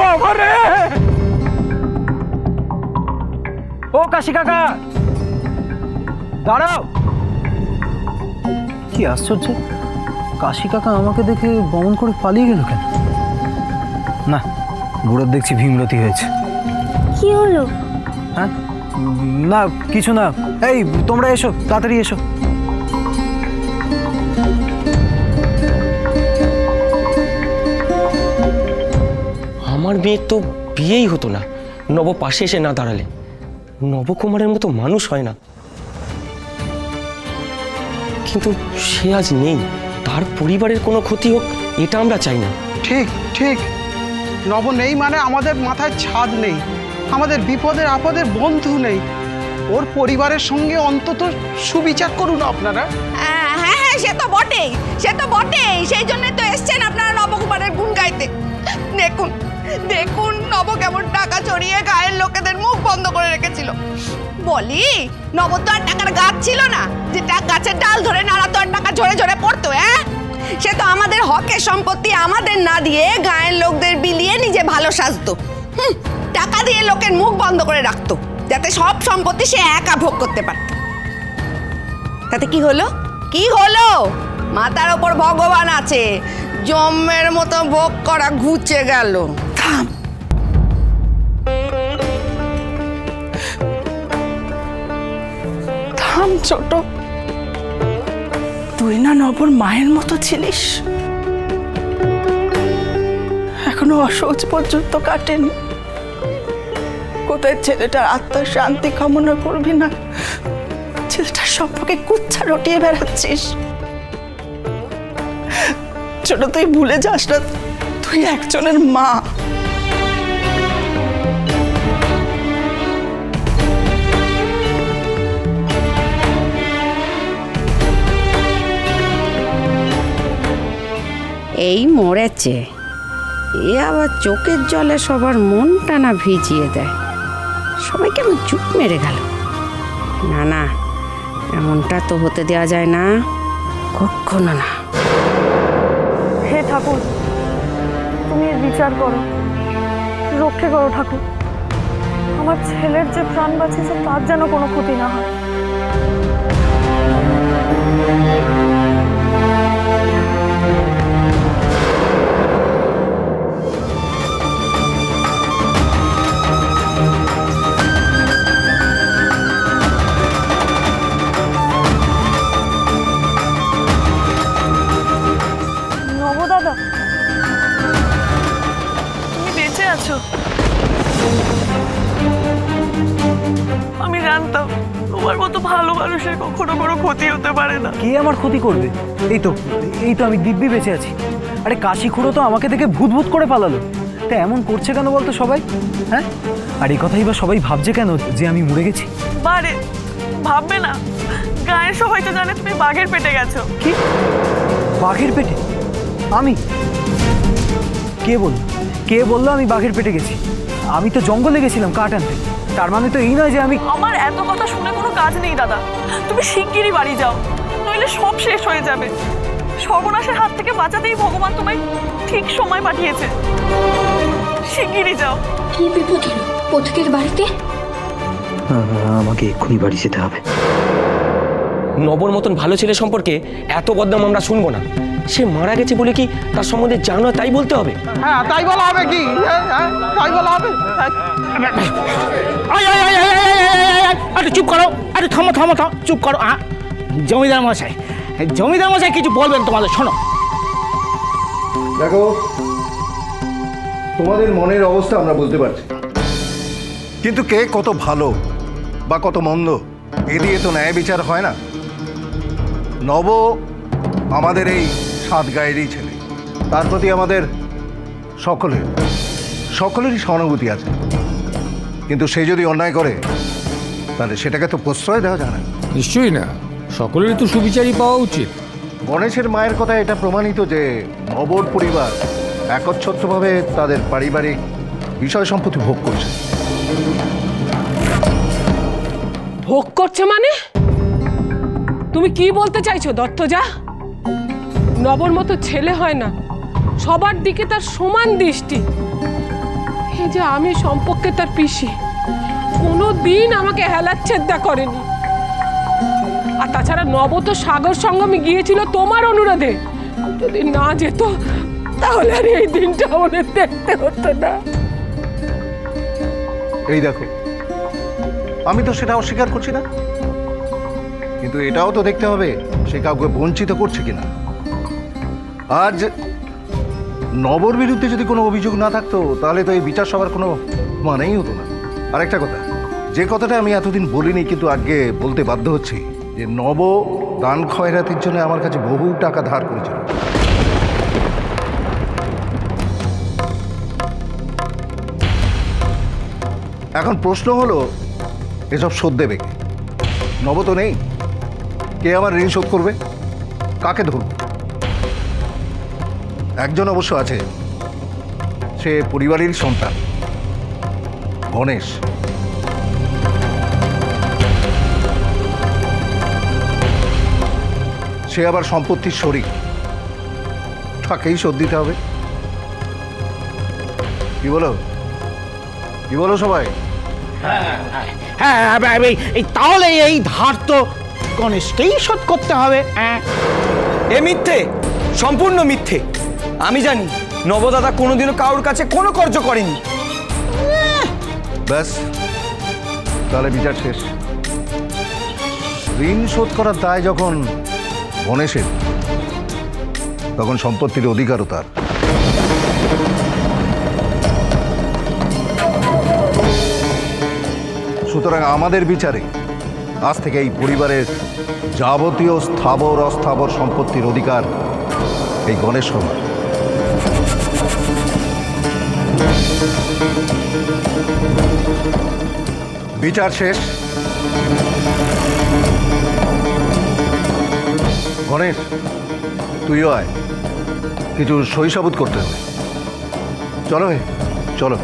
বাবা রে ও কাশি কাকা! দাঁড়াও! কি আশ্চর্য! কাশি কাকা আমাকে দেখে বমন করে পালিয়ে গেল কেন? না বুড়োর দেখছি ভীমরতি হয়েছে। কি হলো? হ্যাঁ? না কিছু না। এই তোমরা এসো তাড়াতাড়ি এসো। আমার মেয়ের তো বিয়েই হতো না। নব পাশে এসে না দাঁড়ালে। নবকুমারের মতো মানুষ হয় না। কিন্তু সে আজ নেই। তার পরিবারের কোনো ক্ষতি হোক এটা আমরা চাই না। ঠিক ঠিক। নব নেই মানে আমাদের মাথায় ছাদ নেই। আমাদের বিপদের আপদের বন্ধু নেই। ওর পরিবারের সঙ্গে অন্তত সুবিচার করুন আপনারা। হ্যাঁ হ্যাঁ হ্যাঁ, সে তো বটেই। সে তো বটেই। সেই জন্য তো এসছেন আপনারা নবকুমারের গুণ গাইতে। দেখুন দেখুন, নব কেমন টাকা চড়িয়ে গায়ের লোকেদের মুখ বন্ধ করে রেখেছিল। বলি, নব তো আর টাকার গাছ ছিল না। যে গাছের ডাল ধরে নাড়া তো আর টাকা ঝরে ঝরে পড়তো হ্যাঁ সে তো আমাদের হকের সম্পত্তি আমাদের না দিয়ে গায়ের লোকদের বিলিয়ে নিজে ভালো সাজতো। টাকা দিয়ে লোকের মুখ বন্ধ করে রাখতো, যাতে সব সম্পত্তি সে একা ভোগ করতে পারত। তাতে কি হলো? কি হলো? মাথার ওপর ভগবান আছে জমের মতো ভোগ করা ঘুচে গেল। থাম থাম ছোট তুই না নবর মায়ের মতো ছিলিস। এখনও অসহজ পর্যন্ত কাটেনি। কোথায় ছেলেটার আত্মার শান্তি কামনা করবি না? ছেলেটার সম্পর্কে কুচ্ছা রটিয়ে বেড়াচ্ছিস। ছোট, তুই ভুলে যাস না। তুই একজনের মা। এই মরেছে। এ আবার চোখের জলে সবার মন টানা ভিজিয়ে দেয়। সবাই কেমন চুপ মেরে গেল। না না, এমনটা তো হতে দেওয়া যায় না। কখনো না। হে ঠাকুর, তুমি বিচার করো। রক্ষে করো ঠাকুর। আমার ছেলের যে প্রাণ বাঁচিয়েছে, তার যেন কোনো ক্ষতি না হয়। জানতাম তোমার মতো ভালো মানুষের কখনো কোনো ক্ষতি হতে পারে না। কে আমার ক্ষতি করবে? এই তো এই তো আমি দিব্যি বেঁচে আছি। আরে কাশি খুঁড়ো তো আমাকে দেখে ভূত ভূত করে পালালো। তা এমন করছে কেন বলতো সবাই? হ্যাঁ? আর এই কথাই বা সবাই ভাবছে কেন যে আমি মরে গেছি? বারে ভাববে না। গায়ের সবাই তো জানে তুমি বাঘের পেটে গেছো। কি? বাঘের পেটে? আমি? কে বলল? কে বলল আমি বাঘের পেটে গেছি? আমি তো জঙ্গলে গেছিলাম কাঠ আনতে। তার মানে তো এই নয় যে আমি আমার এত কথা শুনে কোনো কাজ নেই দাদা। তুমি শিগগিরই বাড়ি যাও নইলে সব শেষ হয়ে যাবে। সর্বনাশের হাত থেকে বাঁচাতেই ভগবান তোমায় ঠিক সময় পাঠিয়েছে। শিগগিরই যাও। কি বিপদ হলো? পথিকের বাড়িতে? আমাকে এক্ষুনি বাড়ি যেতে হবে। নবর মতন ভালো ছেলে সম্পর্কে এত বদনাম আমরা শুনব না। সে মারা গেছে বলে কি তার সম্বন্ধে জানো? তাই বলতে হবে। হ্যাঁ তাই বলা হবে কি? হ্যাঁ, হ্যাঁ, তাই বলা হবে। আরে চুপ করো আরে থামো থামো থাম চুপ করো। আ জমিদার মশাই জমিদার মশাই কিছু বলবেন তোমাদের শোনো। দেখো তোমাদের মনের অবস্থা আমরা বলতে পারছি। কিন্তু কে কত ভালো বা কত মন্দ এ দিয়ে তো ন্যায় বিচার হয় না। নব আমাদের এই সাত গায়েরই ছেলে। তার প্রতি আমাদের সকলের সকলেরই সহানুভূতি আছে। কিন্তু সে যদি অন্যায় করে তাহলে সেটাকে তো প্রশ্রয় দেওয়া যায় না। নিশ্চয়ই না। সকলেরই তো সুবিচারই পাওয়া উচিত। গণেশের মায়ের কথা এটা প্রমাণিত যে নবর পরিবার একচ্ছত্রভাবে তাদের পারিবারিক বিষয় সম্পত্তি ভোগ করছে। ভোগ করছে মানে? তুমি কি বলতে চাইছো, দত্তজা? নবর মতো ছেলে হয় না। সবার দিকে তার সমান দৃষ্টি। এই যে আমি সম্পর্কে তার পিসি কোনো দিন আমাকে হেলাচ্ছেদা করেনি। আর তাছাড়া নব তো সাগর সঙ্গমে গিয়েছিল তোমার অনুরোধে। যদি না যেত, তাহলে আর এই দিনটা ওদের দেখতে হতো না। এই দেখো, আমি তো সেটা অস্বীকার করছি না। কিন্তু এটাও তো দেখতে হবে সে কাউকে বঞ্চিত করছে কিনা। আজ নবর বিরুদ্ধে যদি কোনো অভিযোগ না থাকতো, তাহলে তো এই বিচার সবার কোনো মানেই হতো না। আর একটা কথা, যে কথাটা আমি এতদিন বলিনি, কিন্তু আজকে বলতে বাধ্য হচ্ছি যে নব দান খয়রাতির জন্য আমার কাছে বহু টাকা ধার করেছিল। এখন প্রশ্ন হলো, এসব শোধ দেবে নব তো নেই। কে আমার ঋণ শোধ করবে? কাকে ধরব একজন অবশ্য আছে। সে পরিবারের সন্তান। গণেশ। সে আবার সম্পত্তির শরিক। তাকেই শোধ দিতে হবে। কি বলো? কি বলো সবাই? হ্যাঁ এবার এই- এই, তাহলে এই ধার তো গণেশকেই শোধ করতে হবে হ্যাঁ এ মিথ্যে সম্পূর্ণ মিথ্যে। আমি জানি নবদাদা কোনোদিনও কারোর কাছে কোনো কর্য করেনি ব্যাস তাহলে বিচার শেষ। ঋণ শোধ করার দায় যখন গণেশের তখন সম্পত্তির অধিকারও তার। সুতরাং আমাদের বিচারে আজ থেকে এই পরিবারের যাবতীয় স্থাবর, অস্থাবর সম্পত্তির অধিকার এই গণেশ সমাজ বিচার শেষ। গণেশ, তুইও আয়। কিছু সহিসাবুত করতে হবে। চলো চলো।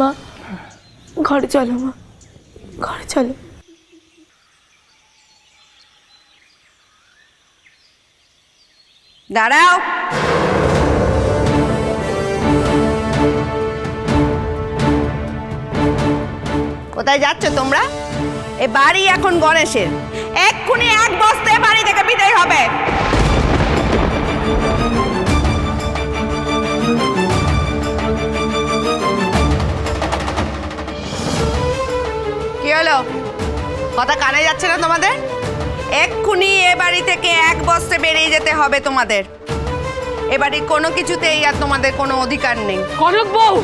মা। ঘরে চলো মা। ঘরে চলো। দাঁড়াও। কোথায় যাচ্ছ তোমরা? এ বাড়ি এখন গণেশের। এক্ষুনি এক বস্তে বাড়ি থেকে বিদায় হবে। কথা কানে যাচ্ছে না তোমাদের? এক্ষুনি এ বাড়ি থেকে এক বস্তে বেরিয়ে যেতে হবে তোমাদের। এ বাড়ির কোনো কিছুতেই আর তোমাদের কোনো অধিকার নেই। কনক বউ!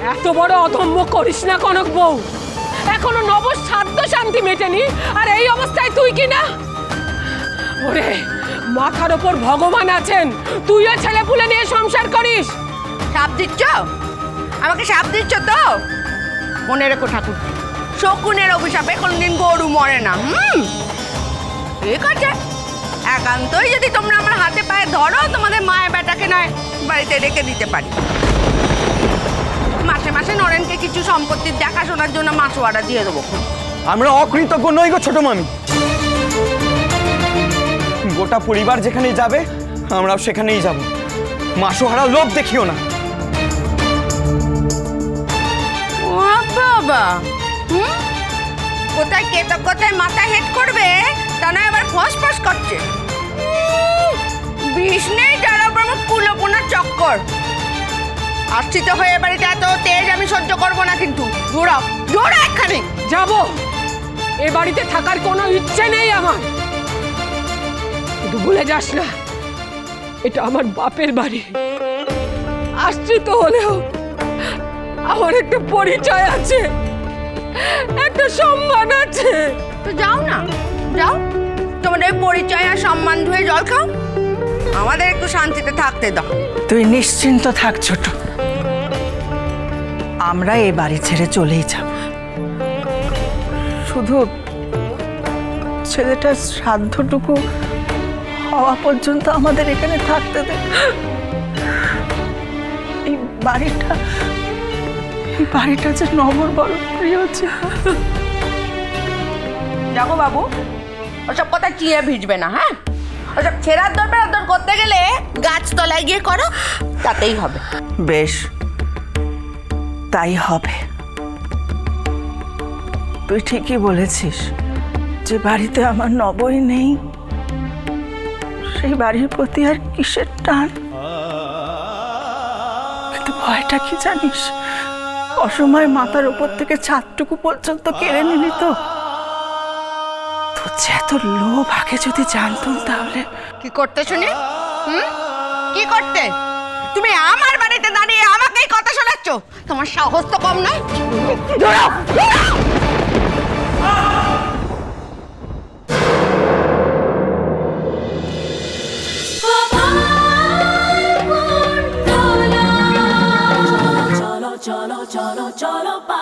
এত বড় অধম্য করিস না কনক বউ! এখনও নব সাধ্য শান্তি মেটেনি আর এই অবস্থায় তুই কি না? ওরে মাথার ওপর ভগবান আছেন তুইও ছেলে পুলে নিয়ে সংসার করিস। সাপ দিচ্ছ? আমাকে সাপ দিচ্ছ তো? মনে রেখো ঠাকুর শকুনের অভিশাপে কোনদিন গরু মরে না, হুম? ঠিক আছে। একান্তই যদি তোমরা আমার হাতে পায়ে ধরো, তোমাদের মায়ের বেটাকে নয়, বাড়িতে রেখে দিতে পারি। মাসে মাসে নরেনকে কিছু সম্পত্তির দেখাশোনার জন্য মাসোয়ারা দিয়ে দেবো। আমরা অকৃতজ্ঞ নই গো ছোট মামি। গোটা পরিবার যেখানে যাবে, আমরাও সেখানেই যাব। মাসোহারা লোভ দেখিও না। কৃতজ্ঞতায় মাথা হেড করবে, তা না এবার ফস ফস করছে। বিষ নেই উপর আমার কুলোপোনার চক্কর। আসছি তো হয়ে বাড়িতে এত তেজ আমি সহ্য করব না কিন্তু। দৌড়াও দৌড়াও এখানে। যাব। এ বাড়িতে থাকার কোনো ইচ্ছে নেই আমার। শুধু ভুলে যাস না, এটা আমার বাপের বাড়ি। আসছি তো হলেও আমার একটা পরিচয় আছে। একটা সম্মান আছে। তো যাও না যাও। তোমাদের পরিচয় আর সম্মান ধুয়ে জল খাও। আমাদের একটু শান্তিতে থাকতে দাও। তুই নিশ্চিন্ত থাক ছোট আমরা এ বাড়ি ছেড়ে চলেই যাব। শুধু ছেলেটার শ্রাদ্ধটুকু হওয়া পর্যন্ত আমাদের এখানে থাকতে দে। এই বাড়িটা এই বাড়িটা যে নবর বড় প্রিয় দেখো বাবু ওসব কথা চিয়ে ভিজবে না হ্যাঁ? ওসব ছেঁড়ার দর বেড়ার করতে গেলে গাছতলায় গিয়ে করো তাতেই হবে। বেশ তাই হবে। তুই ঠিকই বলেছিস যে বাড়িতে আমার নবই নেই। সেই বাড়ির প্রতি আর কিসের টান? কিন্তু ভয়টা কি জানিস? অসময় মাথার উপর থেকে ছাদটুকু পর্যন্ত কেড়ে নিলি তো। তোর যে এত লোভ আগে যদি জানতাম তাহলে। কি করতে শুনি? হুম? কি করতে? তুমি আমার বাড়িতে দাঁড়িয়ে আমাকেই কথা শোনাচ্ছ? তোমার সাহস তো কম নয়। দৌড়াও চলো পা